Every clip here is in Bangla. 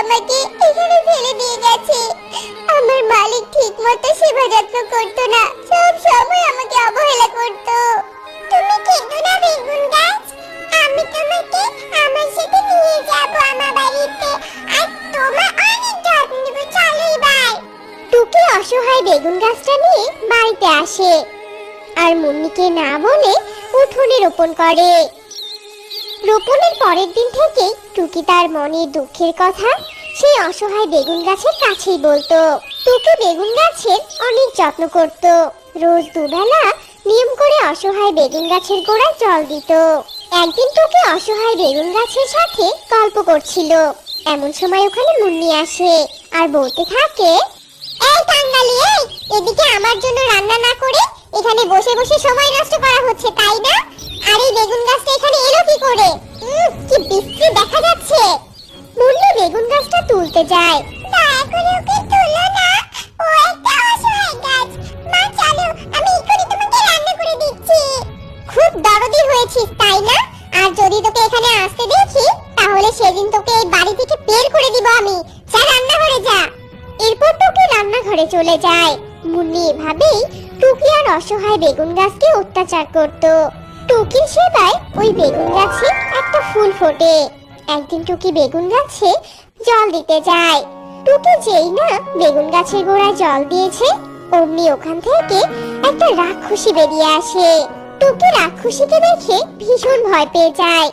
আমাকে এখানে ফেলে দিয়ে গেছে। আমার মালিক ঠিক মতো সেবা যত্ন করতো না। সব সময় আমাকে অবহেলা করতো। তুমি বেগুন গাছ। আমি তোমাকে আমার সাথে নিয়ে যাব আমার বাড়িতে। আর তোমার অনেক যত্ন নেব। চলো অসহায় বেগুন গাছটা নিয়ে বাড়িতে আসে। আর মুন্নিকে না বলে উঠোনে রোপণ করে। রোপণের পরের দিন থেকে টুকি তার মনের দুঃখের কথা সেই অসহায় বেগুন গাছের কাছেই বলতো। টুকি বেগুন গাছের অনেক যত্ন করত। রোজ দুবেলা নিয়ম করে অসহায় বেগুন গাছের গোড়ায় জল দিত। একদিন টুকি অসহায় বেগুন গাছের সাথে গল্প করছিল। এমন সময় ওখানে মুন্নি আসে আর বলতে থাকে, এই টাঙ্গালি, এই, এদিকে আমার জন্য রান্না না করে এখানে বসে বসে সময় নষ্ট করা হচ্ছে, তাই না? করে কি বিশ্রী দেখা যাচ্ছে। মুন্নি বেগুন গাছটা তুলতে যায়। না আমি তোমাকে রান্না করে দিচ্ছি। খুব তাই না? আর যদি তোকে এখানে আসতে তাহলে সেদিন তোকে বাড়ি থেকে বের করে দিব আমি। যা এরপর রান্নাঘরে চলে যায়। মুন্নি এভাবেই টুকি আর অসহায় বেগুন গাছকে অত্যাচার করত। টুকির সেবায় ওই বেগুন গাছে একটা ফুল ফোটে। একদিন টুকি বেগুন গাছে জল দিতে যায়। টুকি যেই না বেগুন গাছের গোড়ায় জল দিয়েছে, অমনি ওখান থেকে একটা রাক্ষসী বেরিয়ে আসে। টুকি রাক্ষসীকে দেখে ভীষণ ভয় পেয়ে যায়।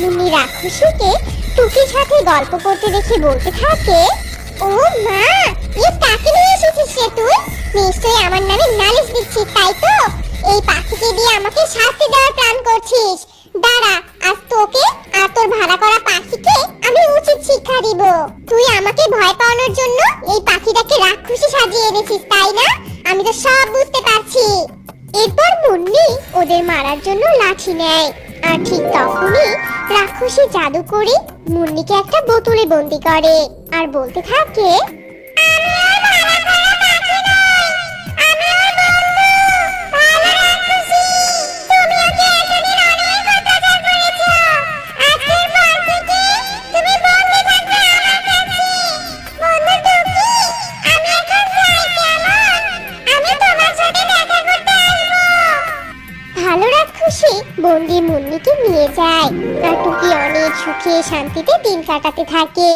মুন্নি রাক্ষসীকে টুকির সাথে গল্প করতে দেখে বলতে থাকে, ও মা, এ কাকে নিয়ে এসেছিস রে তুই? নিশ্চয়ই আমার নামে নালিশ দিচ্ছিস, তাই তো? এই পাখিকে দিয়ে আমাকে শাস্তি দেওয়ার প্ল্যান করছিস। দাঁড়া, আজ তোকে আর তোর ভাড়া করা পাখিকে আমি উচিত শিক্ষা দিব। তুই আমাকে ভয় পাওয়ানোর জন্য এই পাখিটাকে রাক্ষসী সাজিয়ে এনেছিস, তাই না? আমি তো সব বুঝতে পারছি। এরপর মুন্নি ওদের মারার জন্য লাঠি নেয়। আর ঠিক তখনই রাক্ষসী জাদু করে মুন্নিকে একটা বোতলে বন্দি করে। আর বলতে থাকে বন্দি মুন্নিকে নিয়ে যায়। আর টুকি অনেক সুখে শান্তিতে দিন কাটাতে থাকে।